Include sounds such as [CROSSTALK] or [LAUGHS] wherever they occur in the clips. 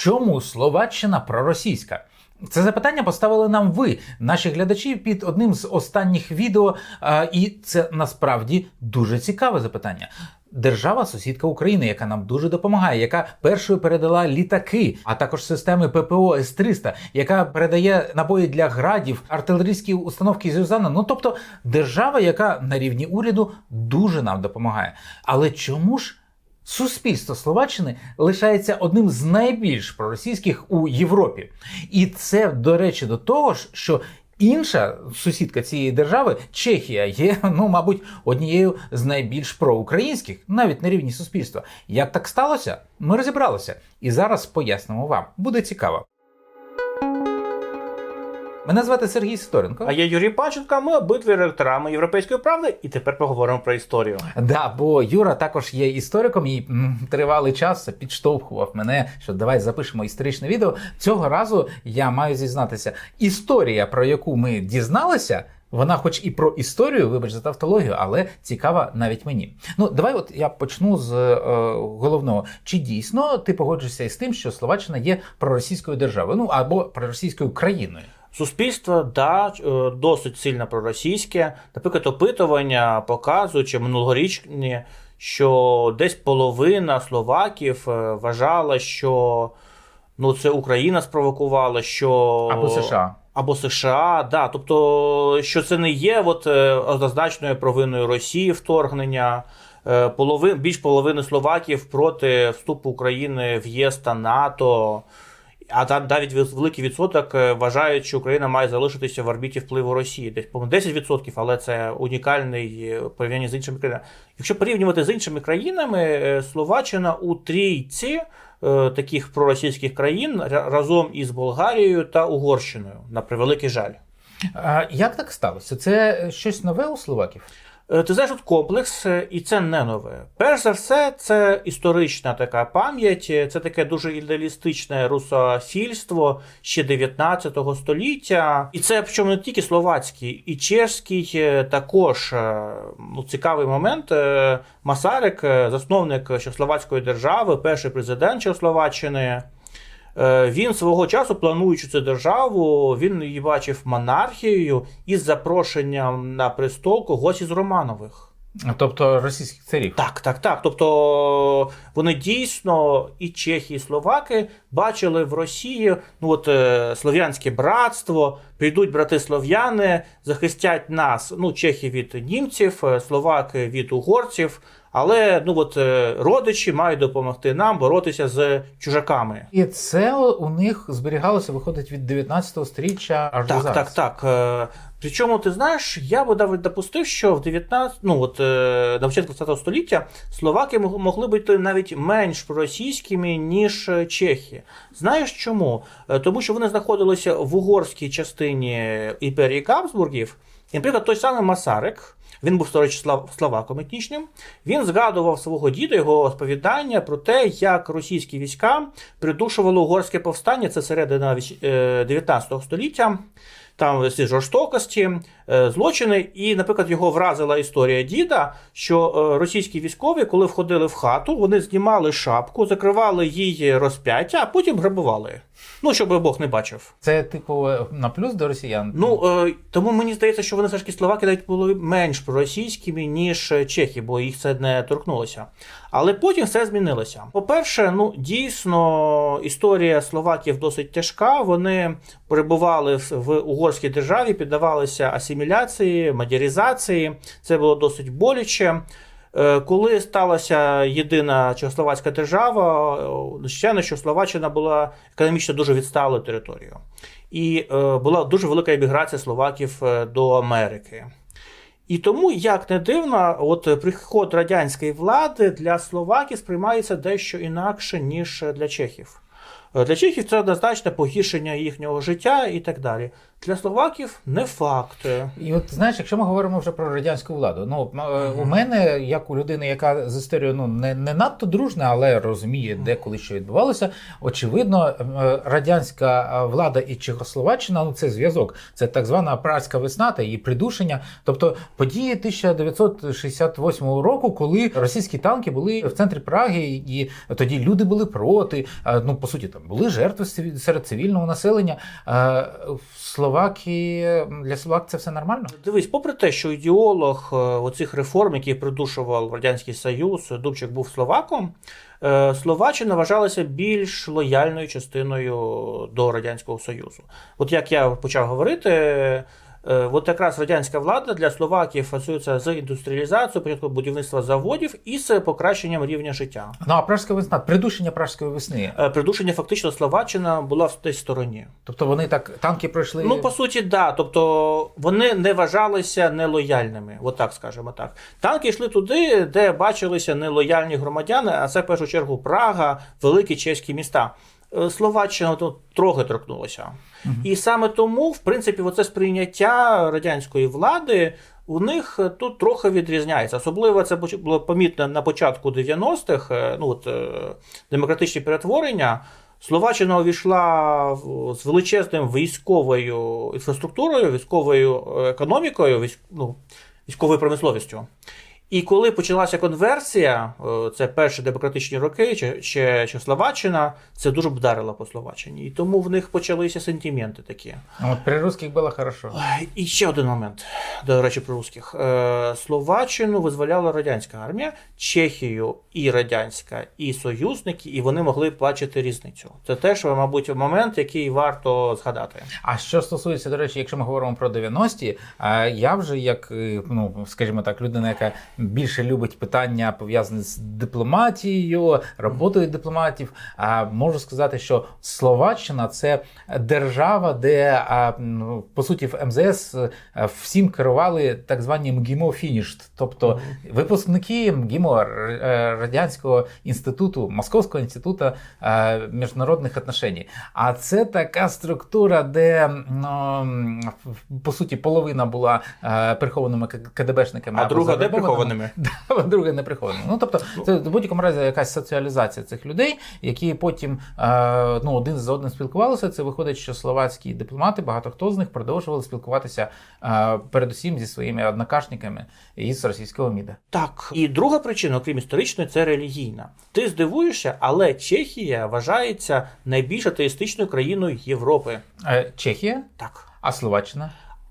Чому Словаччина проросійська? Це запитання поставили нам ви, наші глядачі, під одним з останніх відео. І це насправді дуже цікаве запитання. Держава сусідка України, яка нам дуже допомагає, яка першою передала літаки, а також системи ППО С-300, яка передає набої для градів, артилерійські установки Зюзана. Ну тобто держава, яка на рівні уряду дуже нам допомагає. Але чому ж Суспільство Словаччини лишається одним з найбільш проросійських у Європі, і це до речі до того ж, що інша сусідка цієї держави, Чехія, є, ну мабуть, однією з найбільш проукраїнських, навіть на рівні суспільства. Як так сталося? Ми розібралися, і зараз пояснимо вам. Буде цікаво. Мене звати Сергій Сидоренко. А я Юрій Панченко, ми обидві редакторами Європейської правди, і тепер поговоримо про історію. Да, бо Юра також є істориком і м, тривалий час підштовхував мене, що давай запишемо історичне відео. Цього разу я маю зізнатися, історія, про яку ми дізналися. Вона, хоч і про історію, вибач за тавтологію, але цікава навіть мені. Ну, давай, от я почну з е, головного. Чи дійсно ти погоджуєшся із тим, що Словаччина є проросійською державою, ну або проросійською країною? Суспільство да, е, досить сильно проросійське. Наприклад, опитування показують, чи минулорічні, що десь половина словаків е, вважала, що ну, це Україна спровокувала, що Або США. Або США, да. Тобто, що це не є от, е, однозначною провиною Росії вторгнення. Полови, більш половини словаків проти вступу України в єС та НАТО. А там навіть великий відсоток е, вважають, що Україна має залишитися в орбіті впливу Росії. Десь по 10%, але це унікальний е, порівняння з іншими країнами. Якщо порівнювати з іншими країнами, е, Словаччина у трійці таких проросійських країн разом із Болгарією та Угорщиною, на превеликий жаль. А як так сталося? Це щось нове у словаків? Е, Ти знаєш, тут комплекс, е, і це не нове. Перш за все, це історична така пам'ять, е, це таке дуже ідеалістичне русофільство ще 19 століття. І це причому не тільки словацький, і чешський також ну, цікавий момент. Масарик, засновник Чехословацької держави, перший президент Чехословаччини. Е, Він свого часу, плануючи цю державу, він її бачив монархією із запрошенням на престол когось із Романових. Тобто російських царів? Так, так, так. Тобто вони дійсно і чехи, і словаки бачили в Росії ну от е, слов'янське братство. Прийдуть брати слов'яни, захистять нас, ну, чехи від німців, е, словаки від угорців. Але ну от е, родичі мають допомогти нам боротися з чужаками. І це у них зберігалося, виходить, від 19 сторіччя аж до Так, зараз. так, так. Е, Причому, ти знаєш, я би навіть допустив, що в 19, ну от е, на початку 20 століття словаки мог- могли бути навіть менш проросійськими, ніж чехи. Знаєш чому? Тому що вони знаходилися в угорській частині імперії Габсбургів. І, наприклад, той самий Масарик. Він був слав- словаком етнічним. Він згадував свого діда, його розповідання про те, як російські війська придушували угорське повстання. Це середина віч- е, 19 століття. Там всі жорстокості, е, злочини. І, наприклад, його вразила історія діда, що е, російські військові, коли входили в хату, вони знімали шапку, закривали її розп'яття, а потім грабували. Ну, щоб Бог не бачив. Це, типу, на плюс до росіян. Ну тому мені здається, що вони все ж таки словаки навіть були менш проросійськими, ніж чехи, бо їх це не торкнулося. Але потім все змінилося. По-перше, ну дійсно історія словаків досить тяжка. Вони перебували в, угорській державі, піддавалися асиміляції, мадяризації. Це було досить боляче. Е, Коли сталася єдина Чехословацька держава, е, звичайно, що Словаччина була економічно дуже відсталою територією. І е, була дуже велика еміграція словаків до Америки. І тому, як не дивно, от приход радянської влади для словаків сприймається дещо інакше, ніж для чехів. Е, Для чехів це однозначно погіршення їхнього життя і так далі. Для словаків не факт. І от знаєш, якщо ми говоримо вже про радянську владу, ну е, у мене, як у людини, яка з історією ну не, не надто дружна, але розуміє, де коли що відбувалося, очевидно, е, радянська влада і Чехословаччина ну це зв'язок. Це так звана празька весна та її придушення. Тобто події 1968 року, коли російські танки були в центрі Праги, і тоді люди були проти. Ну по суті, там були жертви серед цивільного населення. Е, в Словакії для Словак це все нормально? Дивись, попри те, що ідеолог е, оцих реформ, які придушував Радянський Союз, Дубчик був словаком. е, Словаччина вважалася більш лояльною частиною до Радянського Союзу. От як я почав говорити, от якраз радянська влада для Словакії асоціюється з індустріалізацією, початком будівництва заводів і з покращенням рівня життя. Ну а пражська весна, придушення пражської весни. Е, Придушення фактично Словаччина була в тій стороні. Тобто вони так танки пройшли. Ну, по суті, да. Тобто вони не вважалися нелояльними, от так скажемо так. Танки йшли туди, де бачилися нелояльні громадяни, а це в першу чергу Прага, великі чеські міста. Е, Словаччина тут трохи торкнулася. І саме тому, в принципі, оце сприйняття радянської влади. У них тут трохи відрізняється. Особливо це було помітно на початку 90-х, е, ну от е, демократичні перетворення. Словаччина увійшла з величезним військовою інфраструктурою, військовою економікою, військ, ну, військовою промисловістю. І коли почалася конверсія, е, це перші демократичні роки, чи, чи, чи Словаччина, це дуже вдарило по Словаччині. І тому в них почалися сентименти такі. Ну, От при русських було хорошо. І ще один момент, до речі, про русських. Е, Словаччину визволяла радянська армія, Чехію і радянська, і союзники, і вони могли бачити різницю. Це теж, мабуть, момент, який варто згадати. А що стосується, до речі, якщо ми говоримо про 90-ті, е, я вже як, ну скажімо так, людина, яка більше любить питання пов'язані з дипломатією, роботою дипломатів, а можу сказати, що Словаччина це держава, де по суті в МЗС е, всім керували так звані МГІМО фінішт, тобто випускники МГІМО е, радянського інституту, Московського інституту е, міжнародних отношень. А це така структура, де ну, по суті половина була прихованими КДБшниками, А друга де завербованими. [LAUGHS] Да, а друге не прихованими. Ну тобто, це в будь-якому разі якась соціалізація цих людей, які потім е, ну, один з одним спілкувалися. Це виходить, що словацькі дипломати, багато хто з них продовжували спілкуватися е, передусім зі своїми однокашниками із російського МІДа. Так. І друга причина, окрім історичної, це релігійна. Ти здивуєшся, але Чехія вважається найбільш атеїстичною країною Європи. Е, Чехія, Так. а Словаччина.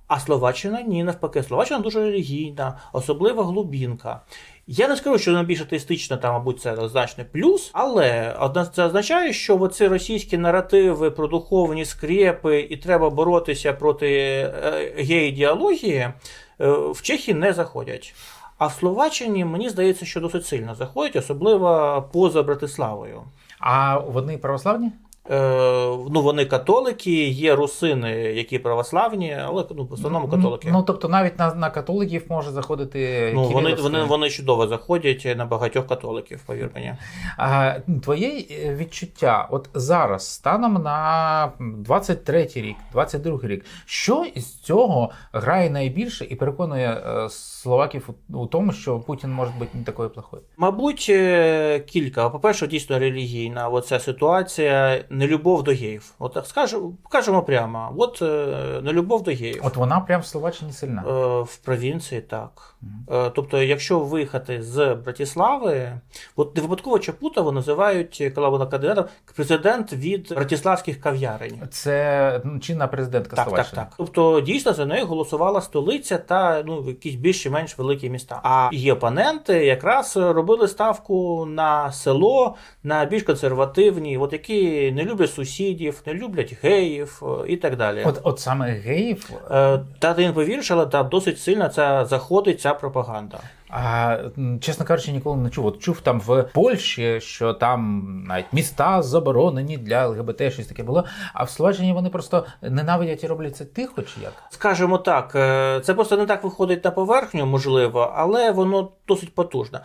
А Словаччина ні, навпаки. Словаччина дуже релігійна, особливо глубінка. Я не скажу, що вона більш атеїстична, там, мабуть, це значний плюс, але це означає, що оці російські наративи про духовні скрепи і треба боротися проти е, гей-ідеології е, в Чехії не заходять. А в Словаччині, мені здається, що досить сильно заходять, особливо поза Братиславою. А вони православні? Е, ну, вони католики, є русини, які православні, але ну, в основному католики. Ну тобто навіть на, на католиків може заходити. Ну, вони, вони, вони чудово заходять на багатьох католиків, повір мені. А, твоє е, відчуття, от зараз, станом на 23-й рік, 22-й рік, що із цього грає найбільше і переконує е, словаків у, тому, що Путін може бути не такою плохою? Мабуть, кілька. По-перше, дійсно релігійна оця ситуація, нелюбов до геїв. От так скажемо, кажемо прямо, от е, нелюбов до геїв. От вона прям в Словаччині сильна. Е, В провінції так. Е, Тобто, якщо виїхати з Братислави, от не випадково Чапутова називають, коли вона кандидатом, президент від братиславських кав'ярень. Це ну, чинна президентка Так, так, Словаччини. так. Тобто дійсно за нею голосувала столиця та ну якісь більш чи менш великі міста. А її опоненти якраз робили ставку на село, на більш консервативні, от які не люблять сусідів, не люблять геїв е, і так далі. От, от саме геїв. Е, Та ти не повіриш, але там досить сильно ця заходить ця пропаганда. А чесно кажучи, ніколи не чув. От чув там в Польщі, що там навіть міста заборонені для ЛГБТ, щось таке було. А в Словаччині вони просто ненавидять і роблять це тихо, чи як? Скажімо так, е, це просто не так виходить на поверхню, можливо, але воно досить потужно.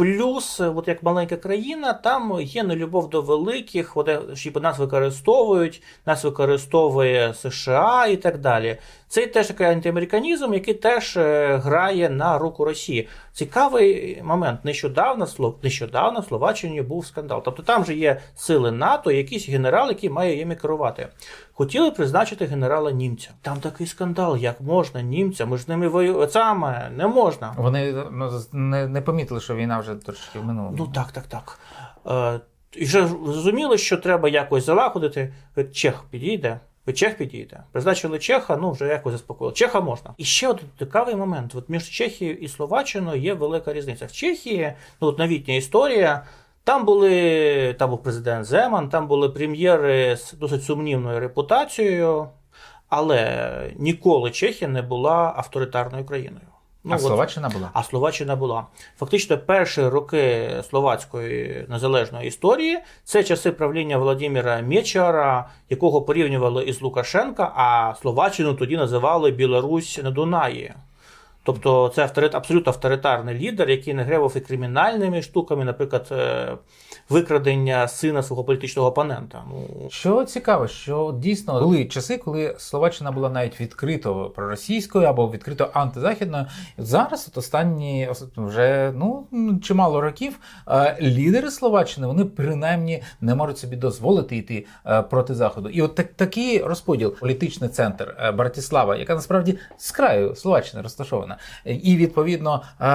Плюс, е, от як маленька країна, там є нелюбов до великих, от, е, що нас використовують, нас використовує США і так далі. Це теж такий антиамериканізм, який теж е, грає на руку Росії. Цікавий момент. Нещодавно нещодавно в Словаччині був скандал. Тобто там же є сили НАТО, якийсь генерал, який має їм керувати. Хотіли призначити генерала німця. Там такий скандал, як можна німця, ми ж з ними воюємо. Саме не можна. Вони ну, не, не помітили, що війна вже трошки минула. Ну так, так, так. Е, І вже зрозуміли, що треба якось залагодити. Чех підійде. Ви Чех підійде. Призначили Чеха, ну вже якось заспокоїли. Чеха можна. І ще один цікавий момент: от між Чехією і Словаччиною є велика різниця. В Чехії, ну от новітня історія. Там були там був президент Земан, там були прем'єри з досить сумнівною репутацією, але ніколи Чехія не була авторитарною країною. Ну, а от- Словаччина була. а Словаччина була. Фактично, перші роки словацької незалежної історії це часи правління Володимира Мєчара, якого порівнювали із Лукашенка, а Словаччину тоді називали Білорусь на Дунаї. Тобто це авторит, абсолютно авторитарний лідер, який не гребав і кримінальними штуками, наприклад, е, викрадення сина свого політичного опонента. Ну, Що цікаво, що дійсно були часи, коли Словаччина була навіть відкрито проросійською або відкрито антизахідною. Зараз, от останні ос- вже ну чимало років, е, лідери Словаччини вони принаймні не можуть собі дозволити йти е, проти заходу. І от так, такий розподіл, політичний центр Братислава, яка насправді з краю Словаччини розташована, і відповідно е,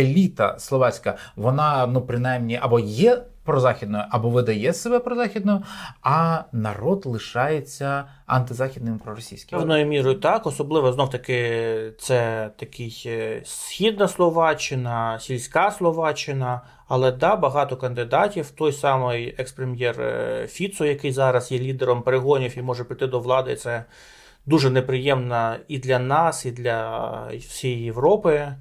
еліта словацька, вона ну принаймні або є прозахідною, або видає себе прозахідною, а народ лишається антизахідним проросійським. Певною мірою так, особливо знов таки це такий е, східна Словаччина, сільська Словаччина. Але да, багато кандидатів. Той самий екс-прем'єр е, Фіцо, який зараз є лідером перегонів і може прийти до влади. Це дуже неприємна і для нас, і для всієї Європи.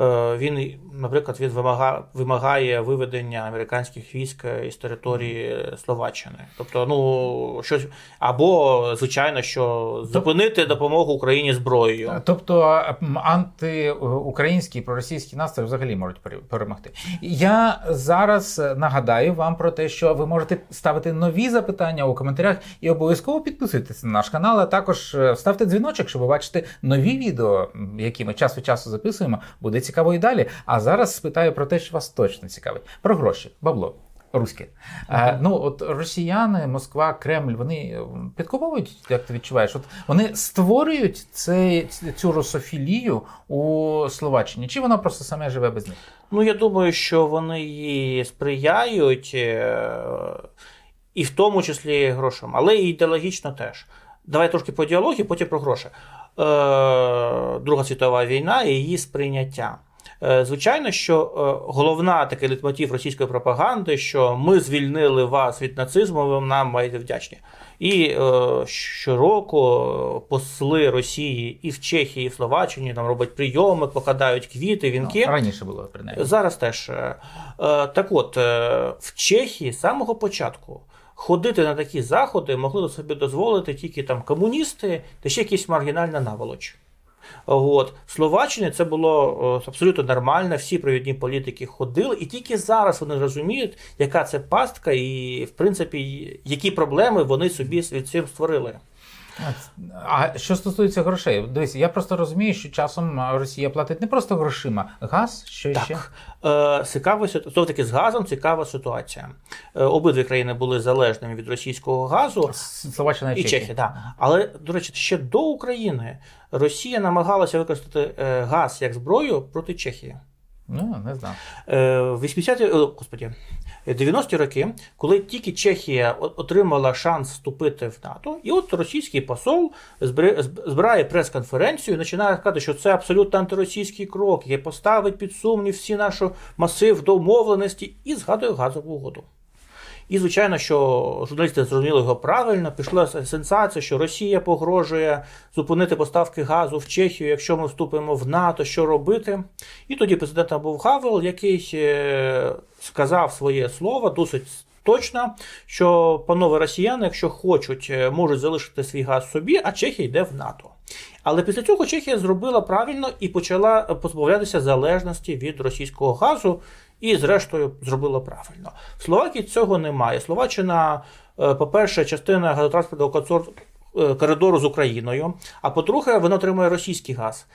Е, Він, наприклад, він вимагає, вимагає виведення американських військ із території Словаччини. Тобто, ну щось або звичайно, що зупинити допомогу Україні зброєю. Тобто м, антиукраїнські проросійські настрої взагалі можуть пере- перемогти. Я зараз е, нагадаю вам про те, що ви можете ставити нові запитання у коментарях і обов'язково підписуйтесь на наш канал, а також е, ставте дзвіночок, щоб бачити нові відео, які ми час від часу записуємо. Буде цікаво і далі. А зараз спитаю про те, що вас точно цікавить: про гроші, бабло. Руське. Е, ну, от росіяни, Москва, Кремль, вони е, підкуповують, як ти відчуваєш? От вони створюють цей, цю русофілію у Словаччині, чи вона просто саме живе без них? Ну, я думаю, що вони їй сприяють, е, і в тому числі грошам, але і ідеологічно теж. Давай трошки по діалогі, потім про гроші. Е, Друга світова війна і її сприйняття. Е, Звичайно, що е, головна такий литмотив російської пропаганди, що ми звільнили вас від нацизму, ви нам маєте вдячні. І е, щороку посли Росії і в Чехії, і в Словаччині там роблять прийоми, покладають квіти, вінки. Ну, раніше було принаймні. Зараз теж. е, Так от, е, в Чехії з самого початку ходити на такі заходи могли собі дозволити тільки там комуністи та ще якісь маргінальна наволоч. От. В Словаччині це було е, абсолютно нормально, всі провідні політики ходили, і тільки зараз вони розуміють, яка це пастка, і, в принципі, які проблеми вони собі від цим створили. А що стосується грошей, дивись, я просто розумію, що часом Росія платить не просто грошима, газ, що ще. Так, е, цікава ситуація. Знов таки з газом цікава ситуація. Е, обидві країни були залежними від російського газу. Словаччина і, Чехія, так. Але, до речі, ще до України Росія намагалася використати е, газ як зброю проти Чехії. Ну, не знав. В 80-ті, е, господі, 90-ті роки, коли тільки Чехія отримала шанс вступити в НАТО, і от російський посол збирає прес-конференцію і починає сказати, що це абсолютно антиросійський крок, який поставить під сумнів всі наші масив домовленості, і згадує газову угоду. І, звичайно, що журналісти зрозуміли його правильно. Пішла сенсація, що Росія погрожує зупинити поставки газу в Чехію, якщо ми вступимо в НАТО, що робити. І тоді президентом був Гавел, який е, сказав своє слово досить точно, що панове росіяни, якщо хочуть, е, можуть залишити свій газ собі, а Чехія йде в НАТО. Але після цього Чехія зробила правильно і почала позбавлятися залежності від російського газу, і, зрештою, зробила правильно. В Словакії цього немає. Словаччина, е, по-перше, частина газотранспортного е, коридору з Україною, а по-друге, вона отримує російський газ.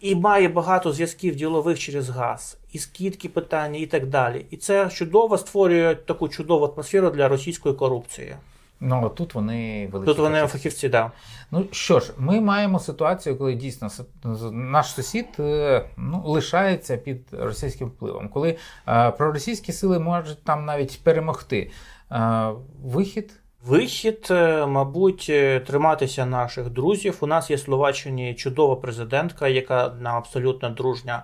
І має багато зв'язків ділових через газ, і скидки питання, і так далі. І це чудово створює таку чудову атмосферу для російської корупції. Ну тут вони великі. Тут вони фахівці. фахівці, да. Ну що ж, ми маємо ситуацію, коли дійсно наш сусід е, ну, лишається під російським впливом, коли е, проросійські сили можуть там навіть перемогти. Е, вихід. Вихід, е, мабуть, е, триматися наших друзів. У нас є в Словаччині чудова президентка, яка нам абсолютно дружня.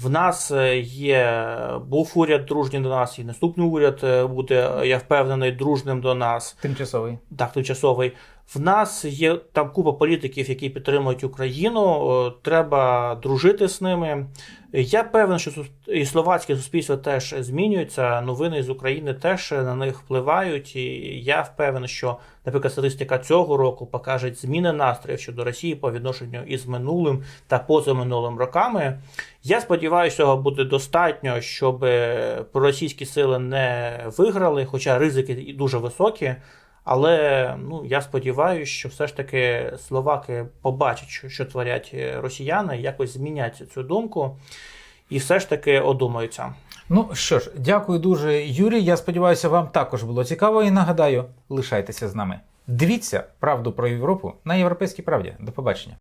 В нас е, є був уряд дружній до нас, і наступний уряд е, буде, я впевнений, дружним до нас. Тимчасовий. Так, тимчасовий. В нас є там купа політиків, які підтримують Україну. Треба дружити з ними. Я певен, що і словацьке суспільство теж змінюється. Новини з України теж на них впливають. І я впевнений, що, наприклад, статистика цього року покаже зміни настроїв щодо Росії по відношенню із минулим та позаминулим роками. Я сподіваюся, цього буде достатньо, щоб проросійські сили не виграли, хоча ризики дуже високі. Але ну я сподіваюся, що все ж таки словаки побачать, що, творять е, росіяни, якось змінять цю думку, і все ж таки одумаються. Ну що ж, дякую дуже, Юрій. Я сподіваюся, вам також було цікаво і нагадаю, лишайтеся з нами. Дивіться правду про Європу на європейській правді. До побачення.